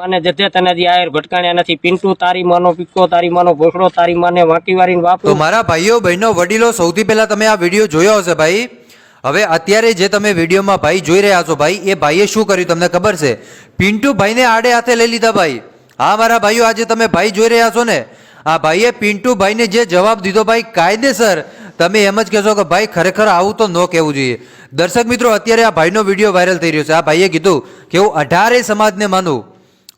માને જતે તને આયર ભટકાણ્યા નથી. પિન્ટુ તારી માનો, પિક્કો તારી માનો, ભોસડો તારી માને, વાંકી વારીને તો મારા ભાઈઓ, બહેનો, વડીલો, સૌથી પહેલા તમે આ વીડિયો જોયો હશે ભાઈ. હવે અત્યારે જે તમે વિડીયોમાં ભાઈ જોઈ રહ્યા છો ભાઈ, એ ભાઈએ શું કર્યું તમને ખબર છે? પિન્ટુ ભાઈને આડે હાથે લઈ લીધા ભાઈ. હા, મારા ભાઈઓ, આજે તમે ભાઈ જોઈ રહ્યા છો ને? આ ભાઈએ પિન્ટુ ભાઈને જે જવાબ દીધો ભાઈ, કાયદેસર, તમે એમ જ કહેશો કે ભાઈ, ખરેખર આવું તો ન કહેવું જોઈએ. દર્શક મિત્રો, અત્યારે આ ભાઈનો વીડિયો વાયરલ થઈ રહ્યો છે. આ ભાઈએ કીધું કે હું અઢારે સમાજને માનું.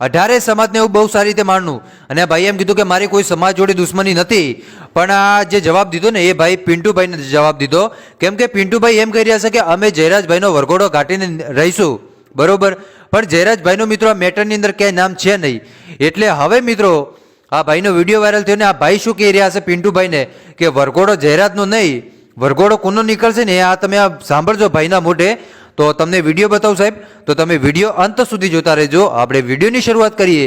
અઢારે સમાજને એવું બહુ સારી રીતે માણનું. અને ભાઈ એમ કીધું કે મારી કોઈ સમાજ જોડે દુશ્મની નથી. પણ આ જે જવાબ દીધો ને, એ ભાઈ પિન્ટુભાઈને જવાબ દીધો. કેમ કે પિન્ટુભાઈ એમ કહી રહ્યા છે કે અમે જયરાજભાઈનો વરઘોડો કાઢીને રહીશું. બરોબર? પણ જયરાજભાઈનો મિત્રો આ મેટરની અંદર ક્યાંય નામ છે નહીં. એટલે હવે મિત્રો, આ ભાઈનો વીડિયો વાયરલ થયો ને, આ ભાઈ શું કહી રહ્યા છે પિન્ટુભાઈને? કે વરઘોડો જયરાજનો નહીં, વરઘોડો કોનો નીકળશે ને આ તમે આ સાંભળજો ભાઈના મોઢે. તો તમને વીડિયો બતાવું સાહેબ, તો તમે વીડિયો અંત સુધી જોતા રહેજો. આપણે વિડીયોની શરૂઆત કરીએ.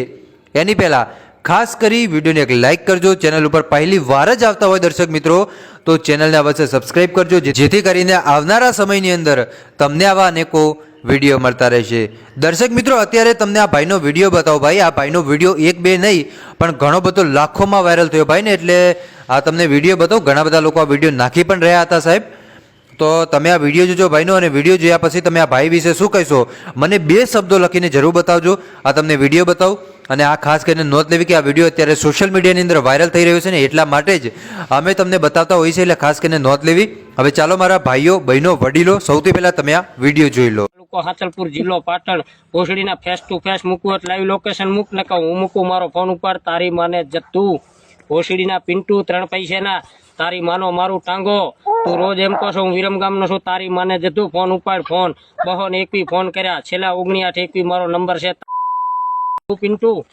એની પહેલાં ખાસ કરી વિડીયોને એક લાઇક કરજો. ચેનલ ઉપર પહેલી વાર જ આવતા હોય દર્શક મિત્રો, તો ચેનલને અવશ્ય સબસ્ક્રાઇબ કરજો જેથી કરીને આવનારા સમયની અંદર તમને આવા અનેકો વીડિયો મળતા રહેશે. દર્શક મિત્રો, અત્યારે તમને આ ભાઈનો વીડિયો બતાવો ભાઈ. આ ભાઈનો વીડિયો એક બે નહીં, પણ ઘણો બધો લાખોમાં વાયરલ થયો ભાઈ ને એટલે આ તમને વીડિયો બતાવો. ઘણા બધા લોકો આ વીડિયો નાખી પણ રહ્યા હતા સાહેબ. તો તમે આ વીડિયો જોજો ભાઈનો અને વીડિયો જોયા પછી તમે આ ભાઈ વિશે શું કહેશો? મને બે શબ્દો લખીને જરૂર બતાવજો. આ તમને વીડિયો બતાવું અને આ ખાસ કરીને નોંધ લેવી કે આ વીડિયો અત્યારે સોશિયલ મીડિયાની અંદર વાયરલ થઈ રહ્યો છે ને એટલા માટે જ અમે તમને બતાવતા હોઈએ છીએ એટલે ખાસ કરીને નોંધ લેવી. હવે ચાલો મારા ભાઈઓ, બહેનો, વડીલો, સૌથી પહેલા તમે આ વીડિયો જોઈ લો. હાથલપુર જિલ્લો પાટણ. ભોસડીના ફેસ ટુ ફેસ મૂકવું એટલે લાઈવ લોકેશન મૂક ને હું મૂકું મારો ફોન ઉપર. તારી માને જતું ભોસડીના પિન્ટુ ત્રણ પૈસાના. તારી માનો મારું ટાંગો. તું રોજ એમ કહો છો, હું વિરમગામનો છું, તારી માને જતું ફોન ઉપાડ, ફોન. બહો ને એકવી ફોન કર્યા. છેલ્લા ઓગણી આઠ એકવી મારો નંબર છે. પિન્ટુ.